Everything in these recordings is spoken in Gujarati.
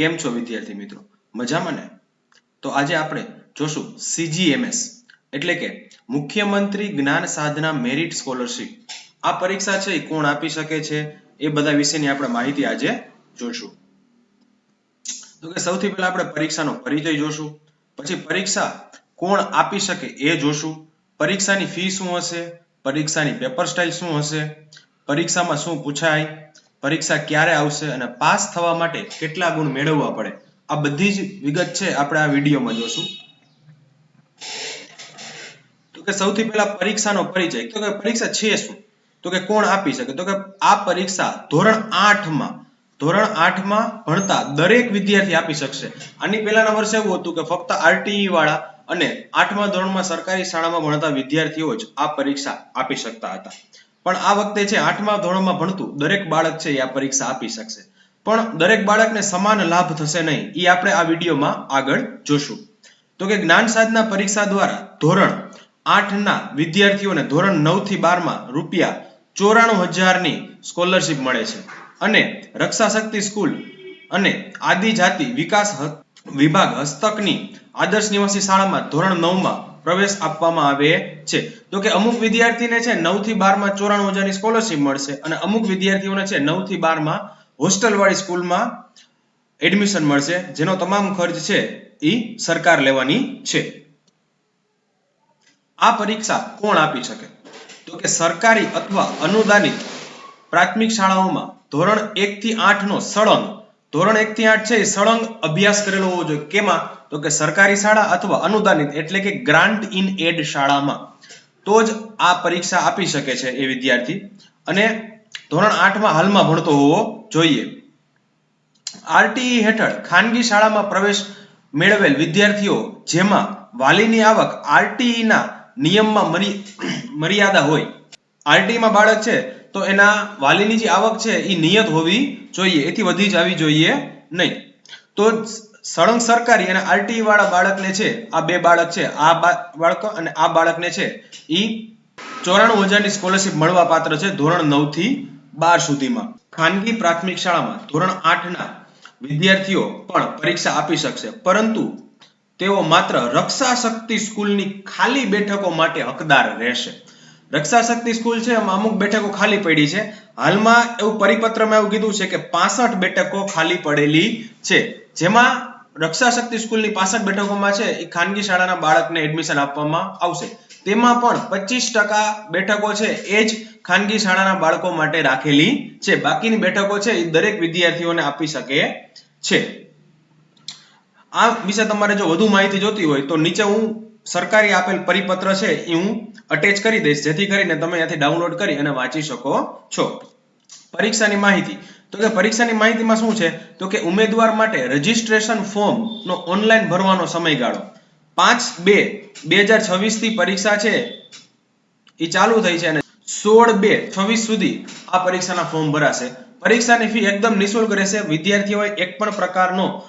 કેમ છો વિદ્યાર્થી મિત્રો? મજામાં ને? તો આજે આપણે જોશું સીજીએમએસ એટલે કે મુખ્યમંત્રી જ્ઞાન સાધના મેરિટ સ્કોલરશિપ. આ પરીક્ષા છે એ કોણ આપી શકે છે? એ બધા વિશેની આપણે માહિતી આજે જોશું તો કે સૌથી પહેલા આપણે પરીક્ષાનો પરિચય જોશું. પછી પરીક્ષા કોણ આપી શકે એ જોશું. પરીક્ષાની ફી શું હશે? પરીક્ષાની પેપર સ્ટાઇલ શું હશે? પરીક્ષામાં શું પૂછાય? પરીક્ષા ક્યારે આવશે અને પાસ થવા માટે કેટલા ગુણ મેળવવા પડે? આ બધી જ વિગત છે આપણે આ વિડીયોમાં જોશું. તો કે સૌથી પહેલા પરીક્ષાનો પરિચય. તો કે પરીક્ષા છે શું? તો કે કોણ આપી શકે? તો કે આ પરીક્ષા ધોરણ આઠમાં ધોરણ આઠમાં ભણતા દરેક વિદ્યાર્થી આપી શકશે. આની પહેલાના વર્ષે એવું હતું કે ફક્ત આરટીઈ વાળા અને આઠમા ધોરણમાં સરકારી શાળામાં ભણતા વિદ્યાર્થીઓ જ આ પરીક્ષા આપી શકતા હતા. પણ આ વખતે છે આઠમા ધોરણમાં ભણતું દરેક બાળક છે એ આ પરીક્ષા આપી શકશે. પણ દરેક બાળકને સમાન લાભ થશે નહીં એ આપણે આ વિડીયોમાં આગળ જોશું. તો કે જ્ઞાન સાધના પરીક્ષા દ્વારા ધોરણ આઠના વિદ્યાર્થીઓને ધોરણ નવથી બારમાં રૂપિયા ચોરાણું હજારની સ્કોલરશિપ મળે છે. અને રક્ષા શક્તિ સ્કૂલ અને આદિજાતિ વિકાસ વિભાગ હસ્તકની આદર્શ નિવાસી શાળામાં ધોરણ નવમાં પ્રવેશ આપવામાં આવે છે. તો કે અમુક વિદ્યાર્થીને છે નવથી બારમાં ચોરાણું હજારની સ્કોલરશીપ મળશે અને અમુક વિદ્યાર્થીઓને છે નવથી બારમાં હોસ્ટેલ વાળી સ્કૂલમાં એડમિશન મળશે, જેનો તમામ ખર્ચ છે એ સરકાર લેવાની છે. આ પરીક્ષા કોણ આપી શકે? તો કે સરકારી અથવા અનુદાનિત પ્રાથમિક શાળાઓમાં ધોરણ એક થી આઠ નો સળંગ, ધોરણ એક થી આઠ છે સળંગ અભ્યાસ કરેલો હોવો જોઈએ. કેમાં? તો કે સરકારી શાળા અથવા અનુદાનિત એટલે કે ગ્રાન્ટ ઇન એડ શાળામાં, તો જ આ પરીક્ષા આપી શકે છે એ વિદ્યાર્થી. અને ધોરણ આઠમાં હાલમાં ભણતો હોવો જોઈએ. આરટીઈ હેઠળ ખાનગી શાળામાં પ્રવેશ મેળવેલ વિદ્યાર્થીઓ જેમાં વાલીની આવક આરટીઈના નિયમમાં મર્યાદા હોય. આરટીઈમાં બાળક છે તો એના વાલીની જે આવક છે એ નિયત હોવી જોઈએ. એથી વધી જ આવી જોઈએ નહીં. તો સળંગ સરકારી અને આરટીઈ વાળા બાળકને છે, આ બે બાળક છે, આ બાળક અને આ બાળકને છે એ ચોરાણું હજારની સ્કોલરશીપ મળવા પાત્ર છે ધોરણ નવથી બાર સુધીમાં. ખાનગી પ્રાથમિક શાળામાં ધોરણ આઠના વિદ્યાર્થીઓ પણ પરીક્ષા આપી શકશે. પરંતુ તેઓ માત્ર રક્ષા શક્તિ સ્કૂલની ખાલી બેઠકો માટે હકદાર રહેશે. રક્ષા શક્તિ સ્કૂલ છે, એમાં અમુક બેઠકો ખાલી પડી છે. હાલમાં એવું પરિપત્રમાં એવું કીધું છે કે પાસઠ બેઠકો ખાલી પડેલી છે. જેમાં રક્ષા શક્તિ સ્કૂલની પાસઠ બેઠકોમાં છે, એ ખાનગી શાળાના બાળકને એડમિશન આપવામાં આવશે. તેમાં પણ પચીસ ટકા બેઠકો છે, એ જ ખાનગી શાળાના બાળકો માટે રાખેલી છે. બાકીની બેઠકો છે, એ દરેક વિદ્યાર્થીઓને આપી શકે છે. આ વિશે તમારે જો વધુ માહિતી જોતી હોય, તો નીચે હું સરકારી આપેલ પરિપત્ર છે, એ હું અટેચ કરી દઈશ. જેથી કરીને તમે ત્યાંથી ડાઉનલોડ કરી અને વાંચી શકો છો. પરીક્ષાની માહિતી. તો કે પરીક્ષાની માહિતીમાં શું છે? તો કે ઉમેદવાર માટે રજીસ્ટ્રેશન ફોર્મ નો ઓનલાઈન ભરવાનો સમયગાળો. પાંચ બે બે હજાર છવ્વીસથી પરીક્ષા છે. એ ચાલુ થઈ છે અને સોળ બે છવ્વીસ સુધી આ પરીક્ષાના ફોર્મ ભરાશે. પરીક્ષાની ફી એકદમ નિઃશુલ્ક રહેશે. વિદ્યાર્થીઓએ એક પણ પ્રકારનો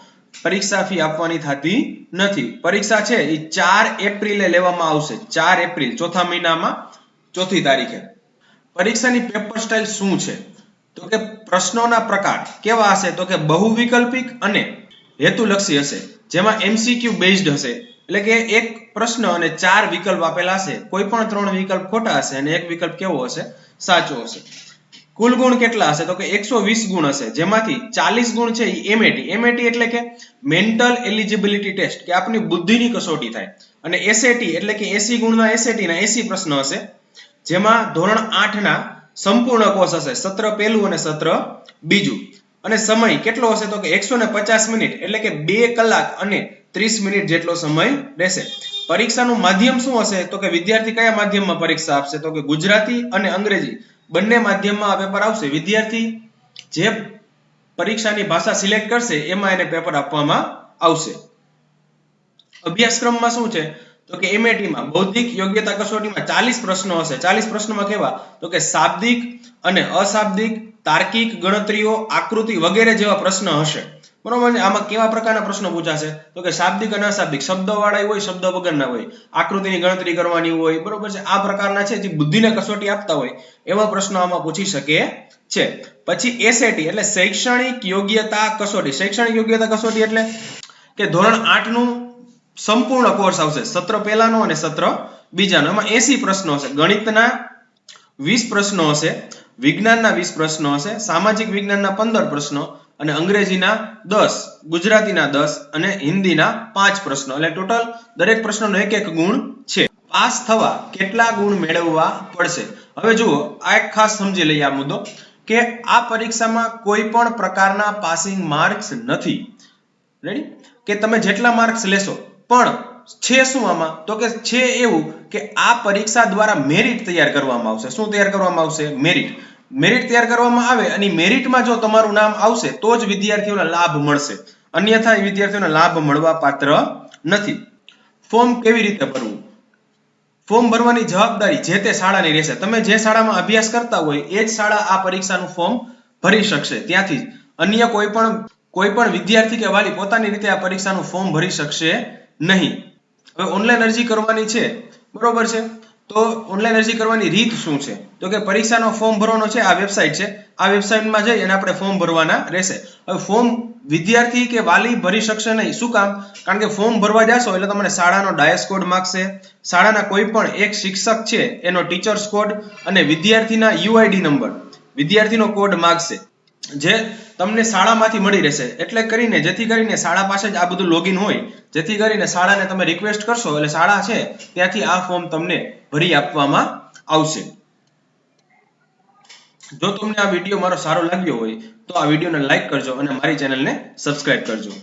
પરીક્ષા ફી આપવાની થતી નથી. પરીક્ષા છે એ ચાર એપ્રિલે લેવામાં આવશે. ચાર એપ્રિલ ચોથા મહિનામાં ચોથી તારીખે. પરીક્ષાની પેપર સ્ટાઇલ શું છે? તો કે પ્રશ્નોના પ્રકાર કેવા હશે? તો કે બહુવિકલ્પિક અને હેતુલક્ષી હશે, જેમાં એમસીક્યુ બેઝડ હશે. એટલે કે એક પ્રશ્ન અને ચાર વિકલ્પ આપેલા હશે. કોઈ પણ ત્રણ વિકલ્પ ખોટા હશે અને એક વિકલ્પ કેવો હશે? સાચો હશે. કુલ ગુણ કેટલા હશે? તો કે એકસો વીસ ગુણ હશે, જેમાંથી ચાલીસ ગુણ છે એમએટી એમએટી એટલે કે મેન્ટલ એલિજિબિલિટી ટેસ્ટ, કે આપની બુદ્ધિની કસોટી થાય. અને એસએટી એટલે કે એસી ગુણના એસએટી ના એસી પ્રશ્ન હશે, જેમાં ધોરણ આઠ ના સંપૂર્ણ કોષ હશે. સત્ર પહેલું અને સત્ર બીજું. અને સમય કેટલો હશે તો કે એકસો મિનિટ, એટલે કે બે કલાક અને ત્રીસ મિનિટ જેટલો સમય રહેશે. પરીક્ષાનું માધ્યમ શું હશે તો કે વિદ્યાર્થી કયા માધ્યમમાં પરીક્ષા આપશે? તો કે ગુજરાતી અને અંગ્રેજી. બંને માધ્યમમાં આ પેપર આવશે. વિદ્યાર્થી જે પરીક્ષાની ભાષા સિલેક્ટ કરશે, એમાં એને પેપર આપવામાં આવશે. અભ્યાસક્રમમાં શું છે? તો કે એમએટીમાં બૌદ્ધિક યોગ્યતા કસોટીમાં ચાલીસ પ્રશ્નો હશે. ચાલીસ પ્રશ્નોમાં કેવા? તો કે શાબ્દિક અને અશાબ્દિક, તાર્કિક ગણતરીઓ, આકૃતિ વગેરે જેવા પ્રશ્ન હશે. બરોબર આમાં કેવા પ્રકારના પ્રશ્નો પૂછાશે? તો કે શાબ્દિક અને અશાબ્દિક. શબ્દ વાળા હોય, શબ્દ વગરના હોય. આકૃતિની ગણતરી કરવાની હોય. બરોબર છે? આ પ્રકારના છે જે બુદ્ધિને કસોટી આપતા હોય. એવા પ્રશ્નો આમાં પૂછી શકે છે. પછી એસએટી એટલે શૈક્ષણિક યોગ્યતા કસોટી. શૈક્ષણિક યોગ્યતા કસોટી એટલે કે ધોરણ આઠનું સંપૂર્ણ કોર્સ આવશે. સત્ર પહેલાનો અને સત્ર બીજાનો. એમાં એસી પ્રશ્નો હશે. ગણિતના વીસ પ્રશ્નો હશે, વિજ્ઞાનના વીસ પ્રશ્નો હશે, સામાજિક વિજ્ઞાનના પંદર પ્રશ્નો અને અંગ્રેજીના દસ, ગુજરાતીના દસ અને હિન્દીના પાંચ પ્રશ્નો. એટલે ટોટલ દરેક પ્રશ્નનો એક એક ગુણ છે. પાસ થવા કેટલા ગુણ મેળવવા પડશે? હવે જુઓ, આ એક ખાસ સમજી લઈએ આ મુદ્દો કે આ પરીક્ષામાં કોઈ પણ પ્રકારના પાસિંગ માર્ક્સ નથી. રેડી કે તમે જેટલા માર્ક્સ લેશો પણ છે શું આમાં? તો કે છે એવું કે આ પરીક્ષા દ્વારા મેરિટ તૈયાર કરવામાં આવશે. શું તૈયાર કરવામાં આવશે? મેરિટ મેરિટ તૈયાર કરવામાં આવે અને મેરિટમાં જો તમારું નામ આવશે, તો જ વિદ્યાર્થીઓને લાભ મળશે. અન્યથા વિદ્યાર્થીઓને લાભ મળવા પાત્ર નથી. ફોર્મ કેવી રીતે ભરવું? ફોર્મ ભરવાની જવાબદારી જે તે શાળાની રહેશે. તમે જે શાળામાં અભ્યાસ કરતા હોય, એ જ શાળા આ પરીક્ષાનું ફોર્મ ભરી શકશે. ત્યાંથી. અન્ય કોઈ પણ કોઈ પણ વિદ્યાર્થી કે વાલી પોતાની રીતે આ પરીક્ષાનું ફોર્મ ભરી શકશે નહીં. હવે ઓનલાઈન અરજી કરવાની છે, બરોબર છે? તો ઓનલાઈન અરજી કરવાની રીત શું છે? તો કે પરીક્ષાનો ફોર્મ ભરવાનો છે, આ વેબસાઇટ છે. આ વેબસાઇટમાં જઈ અને આપણે ફોર્મ ભરવાના રહેશે. હવે ફોર્મ વિદ્યાર્થી કે વાલી ભરી શકશે નહીં. શું કામ? કારણ કે ફોર્મ ભરવા જાશો એટલે તમને શાળાનો ડાયસ કોડ માગશે. શાળાના કોઈ પણ એક શિક્ષક છે, એનો ટીચર્સ કોડ અને વિદ્યાર્થીના યુઆઈડી નંબર વિદ્યાર્થીનો કોડ માગશે. જે તમને શાળામાંથી મળી રહેશે. એટલે કરીને જેથી કરીને શાળા પાસે જ આ બધું લોગિન હોય, જેથી કરીને શાળાને તમે રિક્વેસ્ટ કરશો, એટલે શાળા છે, ત્યાંથી આ ફોર્મ તમને ભરી આપવામાં આવશે. જો તમને આ વીડિયો મારો સારો લાગ્યો હોય, તો આ વિડીયોને લાઈક કરજો અને મારી ચેનલને સબસ્ક્રાઇબ કરજો.